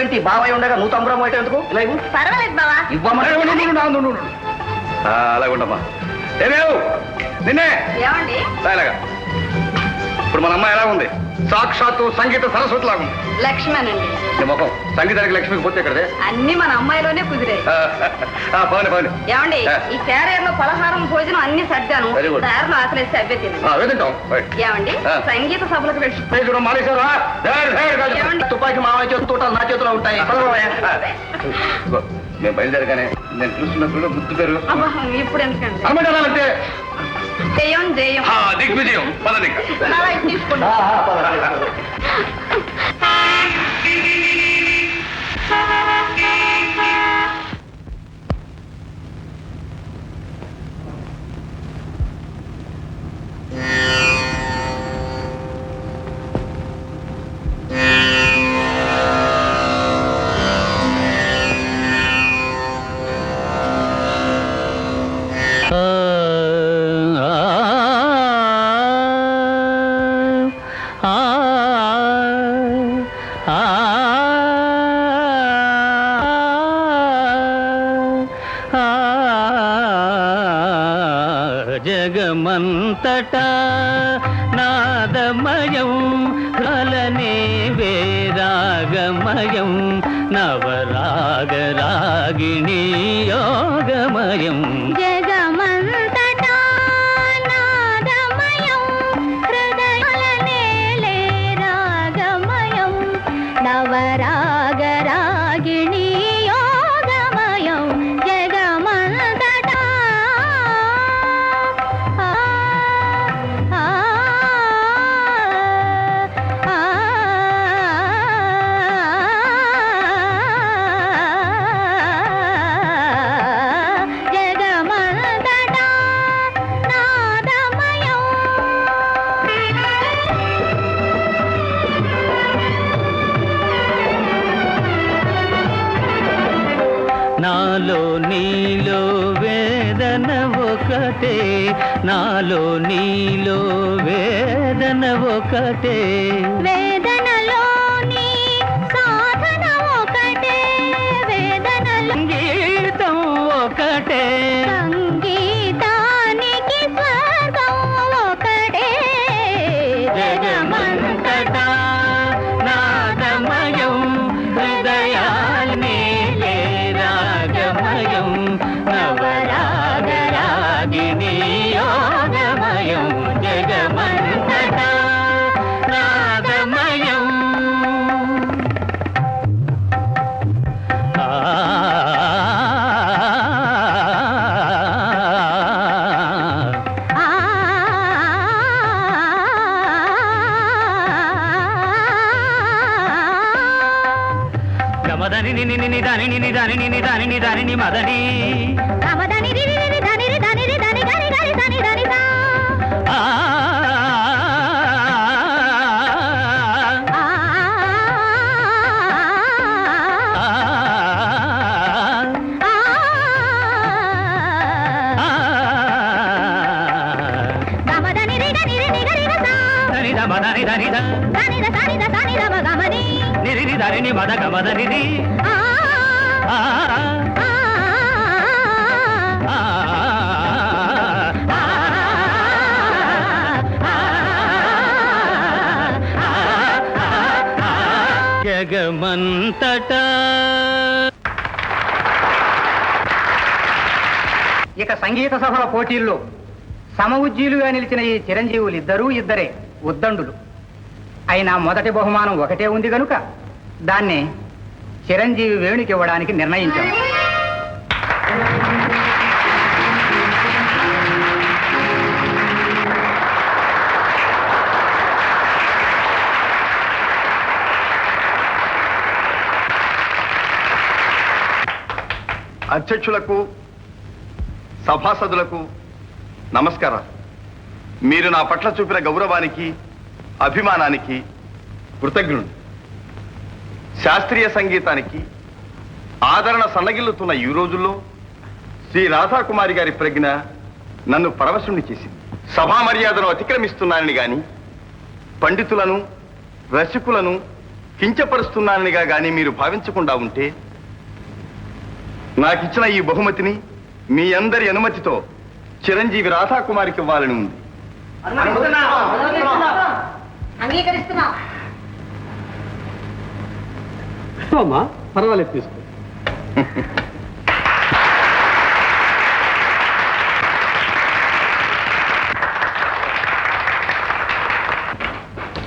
ఈ బాబాయ్ ఉండగా నువ్వు తమ్మురం అయితే ఎందుకు? ఇలా ఇవ్వు. పర్వాలేదు బావా. ఇవ్వమని ఉండు, ఉండు, ఉండు, ఉండు, ఉండు, ఉండు. ఆ, అలాగే ఉండమ్మా. ఏమేవు? నిన్నే. ఏమండి? ఇప్పుడు మన అమ్మాయి ఎలా ఉంది? సాక్షాత్తు సంగీత సరస్వతి లాగా ఉంది. లక్ష్మణ్ అండి నీ ముఖం సంగీతానికి లక్ష్మికి పోతే ఇక్కడదే అన్ని మన అమ్మాయిలోనే కుదిరాయి. పవని పవని ఏమండి ఆ. ఈ క్యారియర్లో పలహారం భోజనం అన్ని సర్దాను. Very good. దారిలో ఆకలేస్తే అవే తినండి వేదింటాం ఏమండి ఆ. సంగీత సభలకు వెళ్ళి. చూడ మానేశారా ఏమండి? తుపాకి మామయ్య చేతులు తోటాలు నా చేతిలో ఉంటాయి. మేము బయలుదేరగానే నేను పిలుస్తున్నప్పుడు గుర్తు పేరు. అబ్బా, ఇప్పుడు ఎందుకండి అనమంటారంటే జయం జయం. దిగ్విజయం. పదని అలా ఇది జగమంతటా నాదమయం కలనే వేరాగమయం నవరాగరాగిణి యోగమయం. జగమంతటా నాదమయం నాలో నీలో వేదన ఒకటే నాలో నీలో వేదన ఒకటే. నిని నిని దాని నిని దాని నిని దాని ని దాని ని మదని గమదని రి రి రి దని రి దని రి దని గరి గరి దని దని రి దని దని ద మదని దని ద దని ద సని ద సని ద మ గమని నిరి ని దాని జగమంతట. ఇక సంగీత సభల పోటీల్లో సమ ఉజ్జీలుగా నిలిచిన ఈ చిరంజీవులు ఇద్దరూ ఇద్దరే ఉద్దండులు. అయినా మొదటి బహుమానం ఒకటే ఉంది గనుక దాన్ని చిరంజీవి వేణుకి ఇవ్వడానికి నిర్ణయించాము అధ్యక్షులకు సభాసదులకు నమస్కారం మీరు నా పట్ల చూపిన గౌరవానికి అభిమానానికి కృతజ్ఞుడు శాస్త్రీయ సంగీతానికి ఆదరణ సన్నగిల్లుతున్న ఈ రోజుల్లో శ్రీ రాధాకుమారి గారి ప్రజ్ఞ నన్ను పరవశుణ్ణి చేసింది. సభా మర్యాదను అతిక్రమిస్తున్నానని గాని పండితులను రసికులను కించపరుస్తున్నాననిగా గాని మీరు భావించకుండా ఉంటే నాకిచ్చిన ఈ బహుమతిని మీ అందరి అనుమతితో చిరంజీవి రాధాకుమారికి ఇవ్వాలని ఉంది పర్వాలేదు తీసుకో.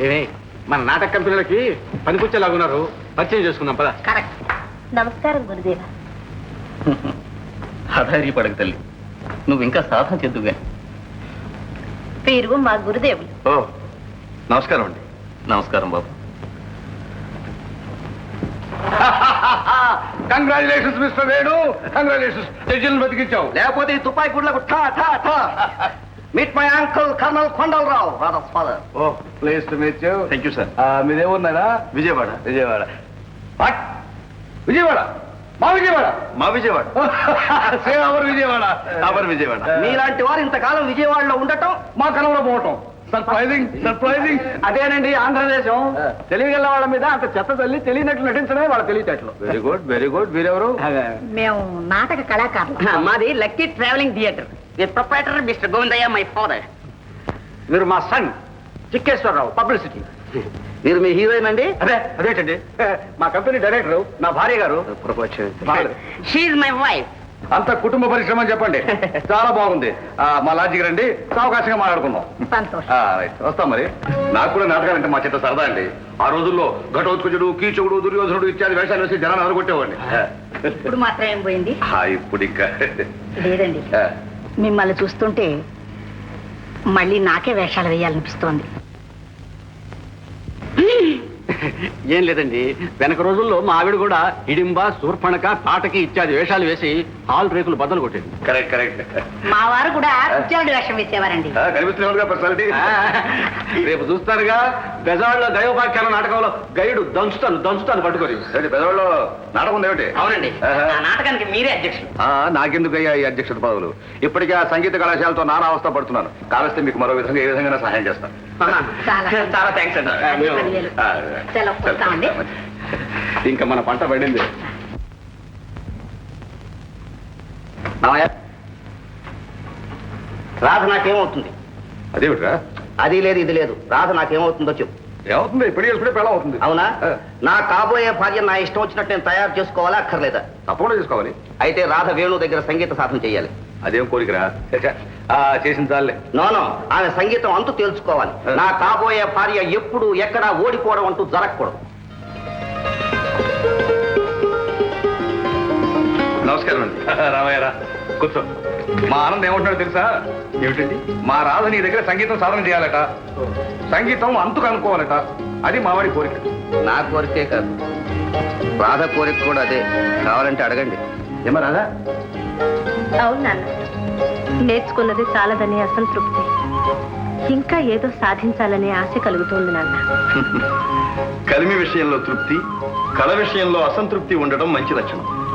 ఏమే మన నాటక కంపెనీలకి పనికొచ్చేలాగున్నారు. పరిచయం చేసుకుందాం పదా. కరెక్ట్. నమస్కారం గురుదేవ. అధైర్యపడక తల్లి. నువ్వు ఇంకా సాధన చెద్దుగా వీరు మా గురుదేవులు. ఓ నమస్కారం అండి. నమస్కారం బాబు. కంగ్రాచులేషన్స్ మిస్టర్ వేణు కంగ్రాచులేషన్స్ జడ్జిలను బతికించావు. లేకపోతే ఈ తుపాయి గుడ్లకు ఠా ఠా ఠా. Meet my uncle colonel Kondalarao Radha's father oh place to meet you thank you sir మీదేమున్నారా Vijayawada. Vijayawada. What Vijayawada? మా విజయవాడ. మా విజయవాడ. అవర్ విజయవాడ. అవర్ విజయవాడ. మీలాంటి వారు ఇంతకాలం విజయవాడలో ఉండటం మా కలవలో పోవటం సర్ప్రైజింగ్ సర్ప్రైజింగ్ అదేనండి ఆంధ్రదేశం తెలివిగల వాళ్ళ మీద అంత చెత్త తల్లి తెలియనట్లు నటించడమే వాళ్ళ తెలివితేటలు. వెరీ గుడ్ వెరీ గుడ్ వీరెవరు మేము నాటక కళాకారులు. మాది lucky travelling theatre. The proprietor mister Govindayya my father. మీరు మా సన్ చిక్కేశ్వరరావు పబ్లిసిటీ. మీరు మీ హీరోయిన్ అండి అదే అదేటండి? మా కంపెనీ డైరెక్టర్ నా భార్య గారు. మై వైఫ్ అంత కుటుంబ పరిశ్రమ అని చెప్పండి. చాలా బాగుంది. ఆ, మా లాడ్జికి రండి సావకాశంగా మాట్లాడుకుందాం. సంతోషం. ఆ, రైట్. వస్తాం మరి. నాకు కూడా నాటకాలంటే మా చిత్త సరదా అండి. ఆ రోజుల్లో ఘటోత్కచుడు కీచకుడు దుర్యోధనుడు ఇత్యాది వేషాలు వేసి జనాన్ని అదరగొట్టేవాడిని ఇప్పుడు మాత్రం ఏం పోయింది? ఆ, ఇప్పుడు ఇంకా లేదండి మిమ్మల్ని చూస్తుంటే మళ్ళీ నాకే వేషాలు వేయాలనిపిస్తోంది. ఏం లేదండి. వెనక రోజుల్లో మా ఆవిడ కూడా ఇడింబ శూర్పణక తాటకి ఇత్యాది వేషాలు వేసి హాల్ రేకులు బద్దలు కొట్టేది కరెక్ట్ కరెక్ట్. మా వారు కూడా కుచ్చాడు వేషం వేసేవారండి. కనిపిస్తున్నాడుగా పర్సనాలిటీ రేపు చూస్తారుగా బెజవాడలో దైవవాక్యాల నాటకంలో గైడు దంచుతాను దంచుతాను పట్టుకొని. పెదవాళ్ళు నాటకం ఉంది ఏమిటి అవునండి నాటకానికి మీరే అధ్యక్షులు. ఆ, నాకెందుకయ్యా ఈ అధ్యక్షత పదవులు ఇప్పటికే ఆ సంగీత కళాశాలతో నానా అవస్థ పడుతున్నాను. కావలిస్తే మీకు మరో విధంగా ఏ విధంగా సహాయం చేస్తాను. చాలా చాలా థ్యాంక్స్ అండి. ఇంకా మన పంట పడింది. మామయ్య? రాధ నాకేమవుతుంది? అదేమిట్రా? అది లేదు ఇది లేదు. రాధ నాకేమవుతుందో చెప్పు. ఏమవుతుంది? ఇప్పుడు చేసుకుంటే పెళ్ళం అవుతుంది. అవునా. నా కాబోయే భార్య నా ఇష్టం వచ్చినట్టు నేను తయారు చేసుకోవాలా అక్కర్లేదా? తప్పకుండా చేసుకోవాలి. అయితే రాధ వేణు దగ్గర సంగీత సాధన చేయాలి. అదేం కోరికరా? చేసిన చాలే నోనో ఆమె సంగీతం అంతు తేల్చుకోవాలి. నా కాబోయే భార్య ఎప్పుడు ఎక్కడ ఓడిపోవడం అంటూ జరగకూడదు. నమస్కారం అండి. రామయ్యరా కూర్చో. మా ఆనంద్ ఏమంటున్నాడు తెలుసా? ఏమిటండి? మా రాధ నీ దగ్గర సంగీతం సాధన చేయాలట. సంగీతం అంతుకు అనుకోవాలట. అది మావాడి కోరిక. నా కోరికే కాదు. రాధ కోరిక కూడా అదే. కావాలంటే అడగండి. ఏమో రాధా? అవును నాన్న. నేర్చుకున్నది చాలదనే అసంతృప్తి ఇంకా ఏదో సాధించాలనే ఆశ కలుగుతోంది నాన్న. కలిమి విషయంలో తృప్తి కళ విషయంలో అసంతృప్తి ఉండడం మంచి లక్షణం.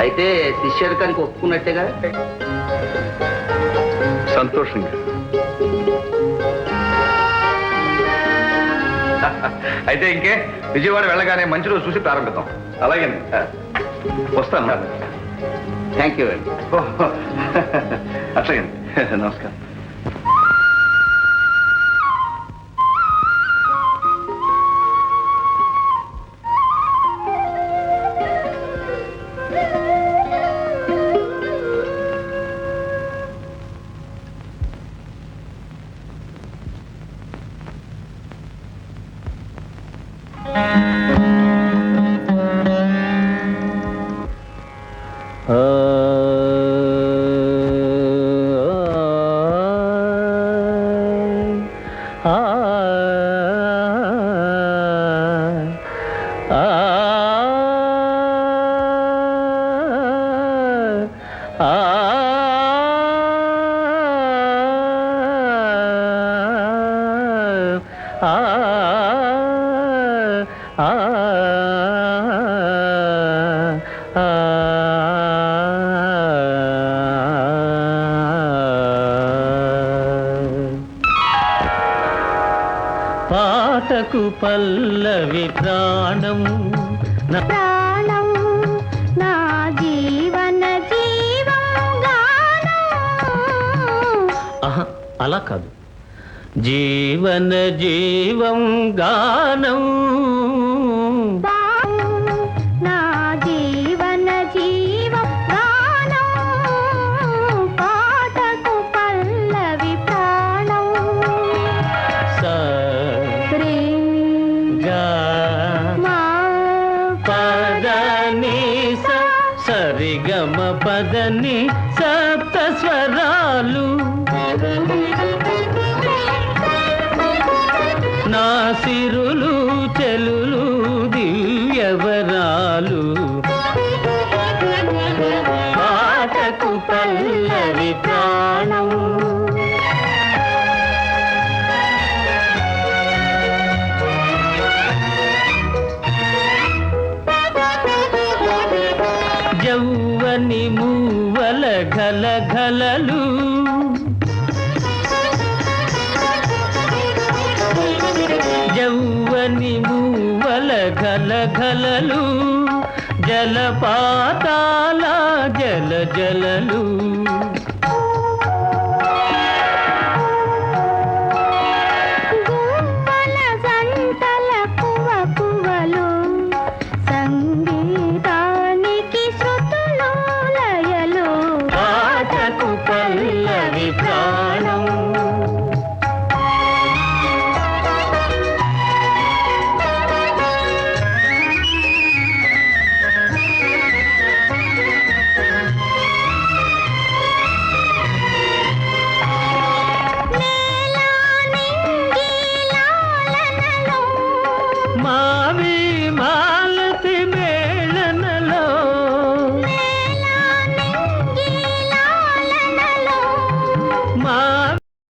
అయితే శిష్యరికానికి ఒప్పుకున్నట్టేగా? సంతోషంగా. అయితే ఇంకే విజయవాడ వెళ్ళగానే మంచి రోజు చూసి ప్రారంభిద్దాం. అలాగే వస్తాను. థ్యాంక్ యూ అండి అట్లాగే నమస్కారం. పాటకు పల్లవి ప్రాణము నా అలా కాదు. జీవన జీవం గానం. నా జీవన జీవం గానం. పాటకు పల్లవి ప్రాణం. స రే గా మా పదని స సరిగమ పదని సప్త స్వరాలు పల్లవి ప్రాణం. జౌవని మూవల ఘల ఘలలు. జౌవని మూవల ఘల ఘలలు. జలపాతాల జల జలలు.